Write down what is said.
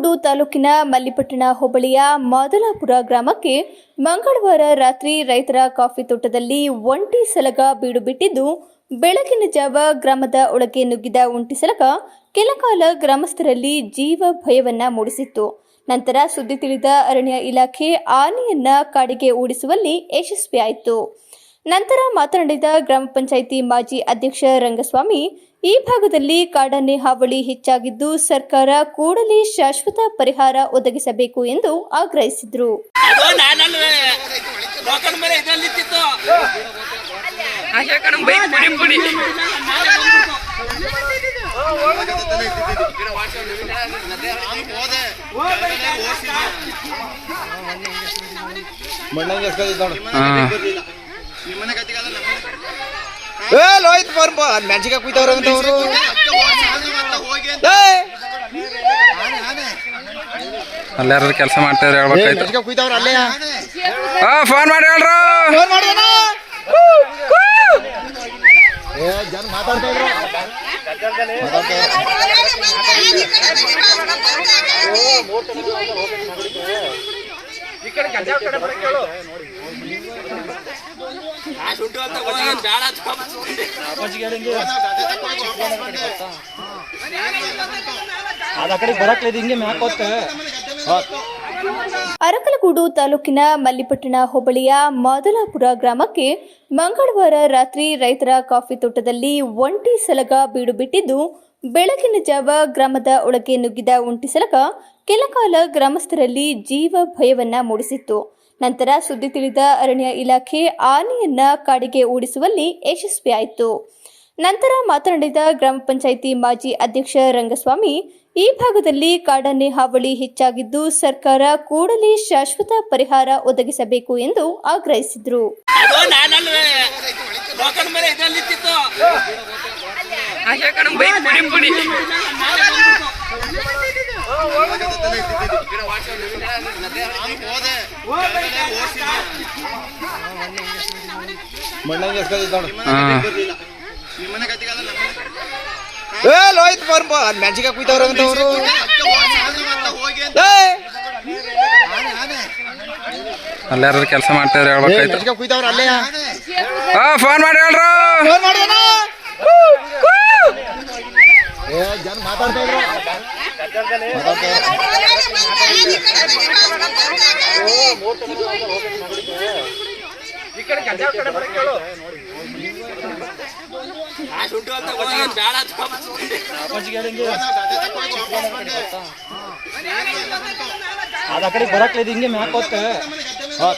ತಾಲೂಕಿನ ಮಲ್ಲಿಪಟ್ಟಣ ಹೋಬಳಿಯ ಮಾದಲಾಪುರ ಗ್ರಾಮಕ್ಕೆ ಮಂಗಳವಾರ ರಾತ್ರಿ ರೈತರ ಕಾಫಿ ತೋಟದಲ್ಲಿ ಒಂಟಿ ಸಲಗ ಬೀಡು ಬಿಟ್ಟಿದ್ದು, ಬೆಳಗಿನ ಜಾವ ಗ್ರಾಮದ ಒಳಗೆ ನುಗ್ಗಿದ ಒಂಟಿ ಸಲಗ ಕೆಲಕಾಲ ಗ್ರಾಮಸ್ಥರಲ್ಲಿ ಜೀವ ಭಯವನ್ನ ಮೂಡಿಸಿತ್ತು. ನಂತರ ಸುದ್ದಿ ತಿಳಿದ ಅರಣ್ಯ ಇಲಾಖೆ ಆನೆಯನ್ನ ಕಾಡಿಗೆ ಓಡಿಸುವಲ್ಲಿ ಯಶಸ್ವಿಯಾಯಿತು. ನಂತರ ಮಾತನಾಡಿದ ಗ್ರಾಮ ಪಂಚಾಯಿತಿ ಮಾಜಿ ಅಧ್ಯಕ್ಷ ರಂಗಸ್ವಾಮಿ ಈ ಭಾಗದಲ್ಲಿ ಕಾಡಾನೆ ಹಾವಳಿ ಹೆಚ್ಚಾಗಿದ್ದು ಸರ್ಕಾರ ಕೂಡಲೇ ಶಾಶ್ವತ ಪರಿಹಾರ ಒದಗಿಸಬೇಕು ಎಂದು ಆಗ್ರಹಿಸಿದರು. ಏ ಲೋಯ್ತು ಬರ್ಬ ಮೆಣಸಿಗೆ ಕುಯ್ತವ್ರ ಅಂತ ಅವರು. ಅಲ್ಲಾರು ಕೆಲಸ ಮಾಡ್ತಾರೆ ಹೇಳ್ಬೇಕಾಯ್ತು. ಮೆಣಸಿಗೆ ಕುಯ್ತವ್ರ ಅಲ್ಲೇ. ಹಾ ಫೋನ್ ಮಾಡಿ ಹೇಳ್ರು. ಫೋನ್ ಮಾಡಿದನ ಏ ಜನ ಮಾತಾಡ್ತಾ ಇದ್ರು. ಈ ಕಡೆ ಅದ ಕಡೆ ಹಿಂಗೆ ಮ್ಯಾಕ್ ಹೋಗ್ತ ಅರಕಲಗೂಡು ತಾಲೂಕಿನ ಮಲ್ಲಿಪಟ್ಟಣ ಹೋಬಳಿಯ ಮಾದಲಾಪುರ ಗ್ರಾಮಕ್ಕೆ ಮಂಗಳವಾರ ರಾತ್ರಿ ರೈತರ ಕಾಫಿ ತೋಟದಲ್ಲಿ ಒಂಟಿ ಸಲಗ ಬೀಡು ಬಿಟ್ಟಿದ್ದು, ಬೆಳಗಿನ ಜಾವ ಗ್ರಾಮದ ಒಳಗೆ ನುಗ್ಗಿದ ಒಂಟಿ ಸಲಗ ಕೆಲಕಾಲ ಗ್ರಾಮಸ್ಥರಲ್ಲಿ ಜೀವ ಭಯವನ್ನ ಮೂಡಿಸಿತ್ತು. ನಂತರ ಸುದ್ದಿ ತಿಳಿದ ಅರಣ್ಯ ಇಲಾಖೆ ಆನೆಯನ್ನ ಕಾಡಿಗೆ ಓಡಿಸುವಲ್ಲಿ ಯಶಸ್ವಿಯಾಯಿತು. ನಂತರ ಮಾತನಾಡಿದ ಗ್ರಾಮ ಪಂಚಾಯಿತಿ ಮಾಜಿ ಅಧ್ಯಕ್ಷ ರಂಗಸ್ವಾಮಿ ಈ ಭಾಗದಲ್ಲಿ ಕಾಡಾನೆ ಹಾವಳಿ ಹೆಚ್ಚಾಗಿದ್ದು ಸರ್ಕಾರ ಕೂಡಲೇ ಶಾಶ್ವತ ಪರಿಹಾರ ಒದಗಿಸಬೇಕು ಎಂದು ಆಗ್ರಹಿಸಿದರು. ಲೋಯ್ತ್ ಬರ್ಬ ಮೆಣಸಿಗೆ ಕುಯ್ತವ್ರ ಅಂತ ಅವರು. ಏ! ಅಲ್ಲಾರು ಕೆಲಸ ಮಾಡ್ತಾರೆ ಹೇಳ್ಬೇಕಾಯ್ತು ಕುಯ್ತವ್ರ ಅಲ್ಲೇ. ಹಾ ಫೋನ್ ಮಾಡಿ ಹೇಳ್ರು. ಫೋನ್ ಮಾಡಿ ಏ ಜನ ಮಾತಾಡ್ತಾ ಇದ್ರು. ಮಾತಾಡ್ತಾ ಇದ್ರು. ಆ ಅದ ಕಡೆ ಬರಕ್లేదు ಹಿಂಗೆ ಮ್ಯಾಕ್ ಹೋಗ್ತ ಹಾ.